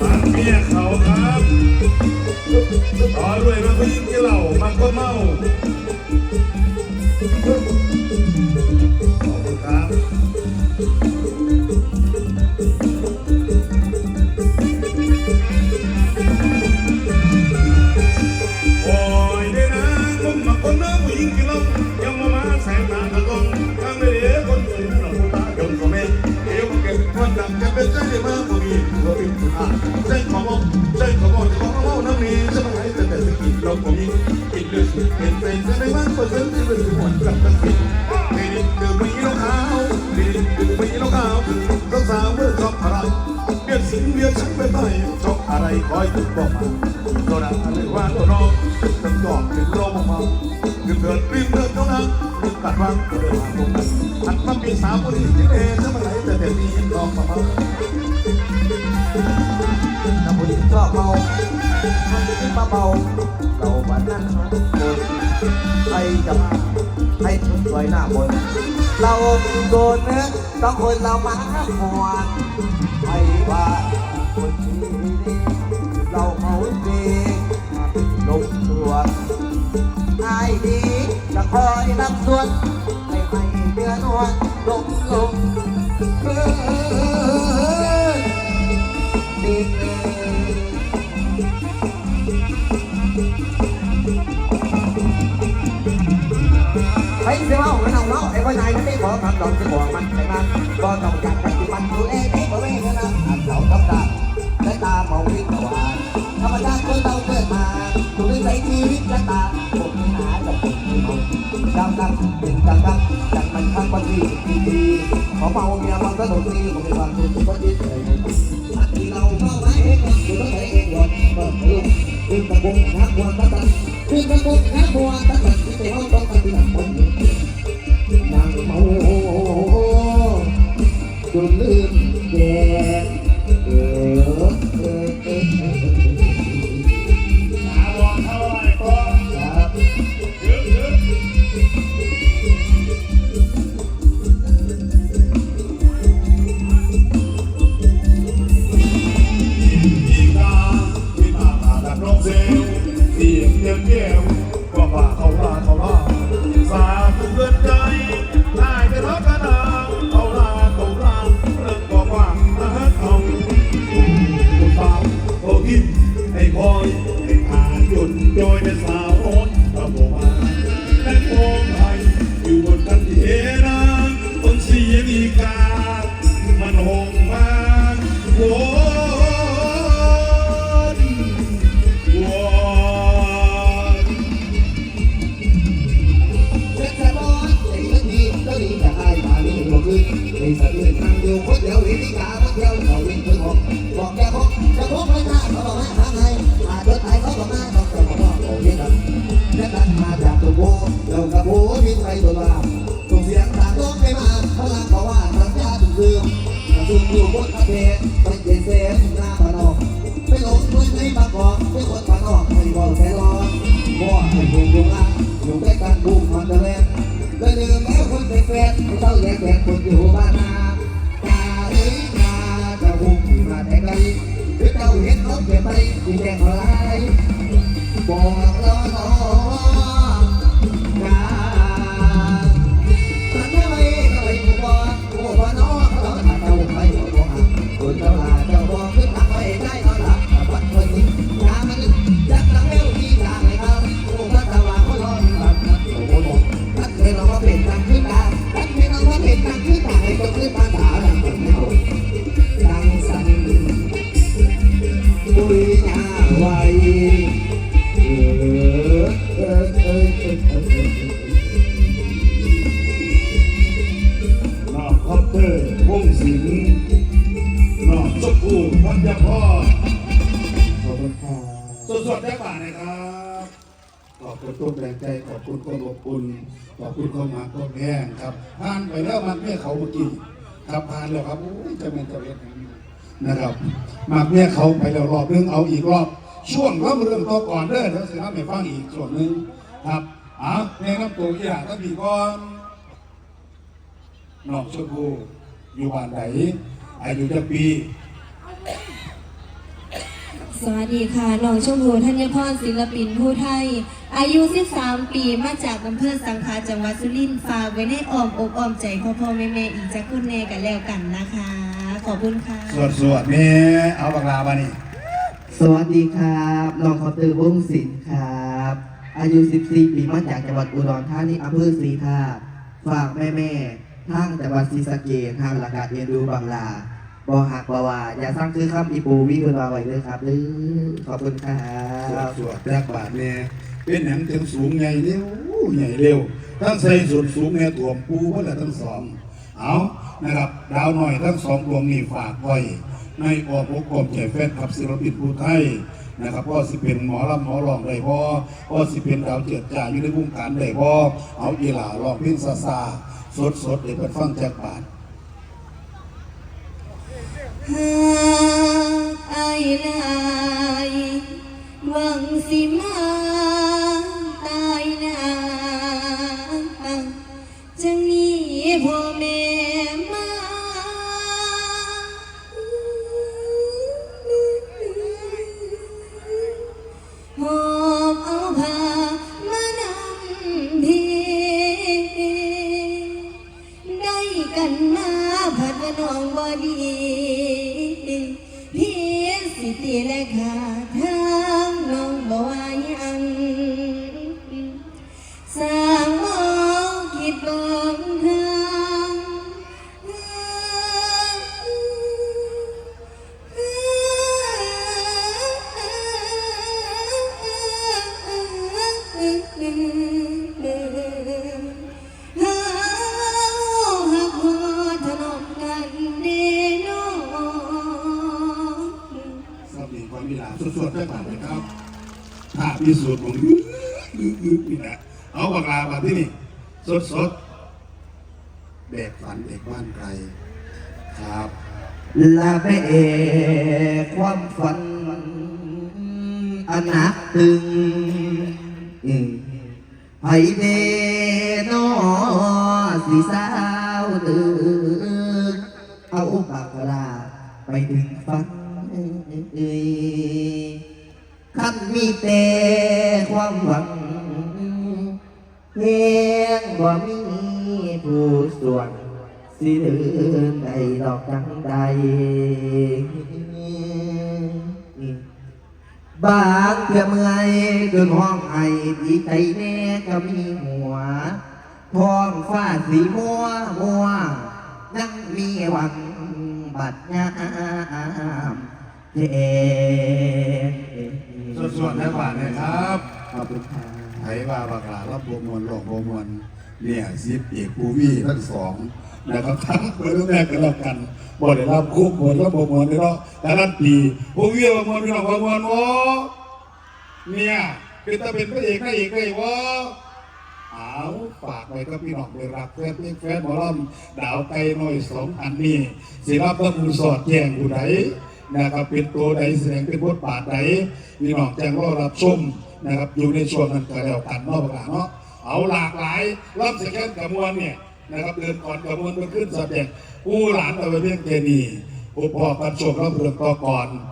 ปากเมีย เราก็มีกินเลือดเป็นเป็นจะได้มากกว่าเดิมที่เป็นหวนกับตั้งสิเดินดื่มไม่เหล้าขาวเดินดื่มไม่เหล้าขาวต้องสาวเมื่อชอบอะไรเบียดสิงเบียดฉันไปไปชอบอะไรคอยติดบอกมาตัวนั้นหรือว่าตัวน้องต้องยอมเป็นโรคมาเกิดเกิดริมเดินเท่านั้นตัดวางเดินมาตรงนั้นหันมาเป็นสาวคนนี้ที่เดินจะไหนแต่แต่นี้ลองมาบ้างถ้าผู้หญิงชอบเมา มันจะมาเบาเราบ้านนั้นคนใครจะมาให้คนสวยหน้ามนเราโดนเนื้อต้องคนเรามาหวนไม่ว่าคนที่ดีเราเขาดีลงตัวนายดีจะคอยรับส่วนไม่ให้เดือนวันลงลงเออไตองจะบอกมันแต่มันก็ต้องอยารปฏิบัติดูแลเด็กเอาไว้นะนะอันเสาทำตาและตามองวิ่งตวันธรรมชาติคนเราเกิดมาถูกใช้ชีวิตและตาผมมีหากับผมมีคนดังดังดึงดังดังจังมันข้างวันที่ดีดีขอเมาเมียมันก็ถูกตีผมเป็นความถูกที่คนที่ เซลเสียงเงียวเดียวก็ว่าเขาว่าเขาว่าสาธุเกินใจได้ไปรักกันนาเขาลาเขาลาเรื่องกว่าถ้าเขาคุณสาวโอ้ยิ้มให้คอยให้ผ่านหยุดโดยเป็นสา นี่หมดเลยไอ้สัตว์อื่นทางเดียวคนเดียวเห็นที่ขาคนเดียวเขาวิ่งถึงหกบอกแกพกจะพกไม่ได้เขาบอกว่าทางไงอาจจะตายเขาบอกมาต้องจะบอกว่าโอ้ยกันและนั้นมาจากตัวโบเรากับโบมีใครตัวบ้าส่งเสียงต่างร้องไปมาพลังเขาะว่าทางญาติลืมซึมอยู่บนประเทศไปเย็นเสียงหน้าปนอกไปหลงเงินในบางกอกไปคนปานอกไม่บอกแค่รอว่าให้บุญบุญละอยู่ใกล้กันบุญมันจะแรงก็ลืมแล้วคนเป็นแฟนไม่ต้องแยก ปุยยาไวเออเออเออเออเออนอกคอปเตอร์วงศิลป์นอกชมพูพัทยาพรขอบคุณครับสดๆได้ป่านะครับ ขอบคุณต้นแรงใจ ขอบคุณความอบอุ่นขอบคุณความหมาความแย่งครับผ่านไปแล้วมันเนี่เขาเมื่อกี้ครับผ่านแล้วครับโอ้ยจะเป็นจะเป็น นะครับมากเนี่ยเขาไปแล้วรอบนึงเอาอีกรอบช่วงรับเรื่องต่อก่อนเด้อเดี๋ยวสิครับไปฟังอีกส่วนหนึ่งครับอะแนะนำตัวอีหล่าตั้งปีก่อนน้อกชมพูอยู่บ้านไหนอายุจะปี สวัสดีค่ะน้องชมพูธัญพรศิลปินผู้ไทย อายุ 13 ปีมาจากอำเภอสังขาจังหวัดสุรินทร์ฝากไว้ในอ้อมอกอ้อมใจพ่อพ่อแม่แม่อีกจากคุณแน่กันแล้วกันนะคะ ขอบคุณค่ะ สวดสวดๆเนี่ยเอาบักลาบานี่สวัสดีครับน้องคอปเตอร์วงศิลป์ครับ อายุ 14 ปีมาจากจังหวัดอุดรธานีอำเภอศรีธาตุฝากแม่แม่ๆทางจังหวัดศรีสะเกษทางหลักการเรียนรู้บางลาบ่หักบ่ว่าอย่าสร้างคือคำอีปูวิเพิ่นว่าไว้เลยครับหรือขอบคุณครัสวดบสวดแรกบาทเนี่ยเป็นหนังถึงสูงใหญ่เร็วใหญ่เร็วทั้งใส่ส่วนสูงเนี่ยถ่วมปูเพื่อทั้งสอง เอานะครับดาวหน่อยทั้งสองดวงนี่ฝากไว้ในออกอกกลมใจแฟนขับศิลปินผู้ไทยนะครับพ่อสิเป็นหมอลำหมอรองได้พ่อพ่อสิเป็นดาวเจิดจ่าอยู่ในวงการได้พ่อเอาอีหล่าร้องเพลงซาซาสดสดเดี๋ยวไปฟังจากบาทหากอายลายหวังสิมาตายนาจะหนีพ่อ สิตีและขาทางน้อ ถ้าพิสูจน์ผมอื้ออื้อนี่แหละเอาปากลามาที่นี่ สดสดแบกฝันเด็กบ้านไกลครับลาไปเอความฝันอันหนักตึงอืมไผเดนอสีสาวตึก มีแต่ความหวังเพียงบ่มีผู้ส่วน สิเดินได้ดอกจังใด บางเพื่อเมื่อยจนห้องไอดีใจแน่ก็มีหัวท้องฟ้าสีมัวมัวนั่งมีหวังบัดงามเจ สดๆจากบาทนะครับขอบคุณครับไทยว่าบากลารับโปรมวลหลอกโปรมวลเนี่ยซิปเอกปูวี่ทั้งสองนะครับทั้งเพื่อนแรกกันแล้วกันบ่ได้รับคุกบ่ได้รับโปรมวลได้เนาะแต่ละปีปูวี่โปรมวลพี่น้องโปรมวลวะเนี่ยเป็นตาเป็นพระเอกพระเอกเลยวะเอาฝากไว้กับพี่น้องเลยรักแฟนเพลงแฟนหมอลำดาวไกลน้อยสองอันนี้สิรับตะมูสอดแจ้งผู้ใดน นะครับเป็นตัวใดแสดงเป็นบทบาทใดพี่น้องแจ้งรอรับชมนะครับอยู่ในช่วงนั้นก็แล้วกันเนอกประกาศเนาะเอาหลากหลายรับสแกนกระมวลเนี่ยนะครับเดินก่อนกระมวลมาขึ้นสับแจกผู้หลานตะเวนเพียงเจนีอุปกรณ์โชครับเรืองต่อก่อน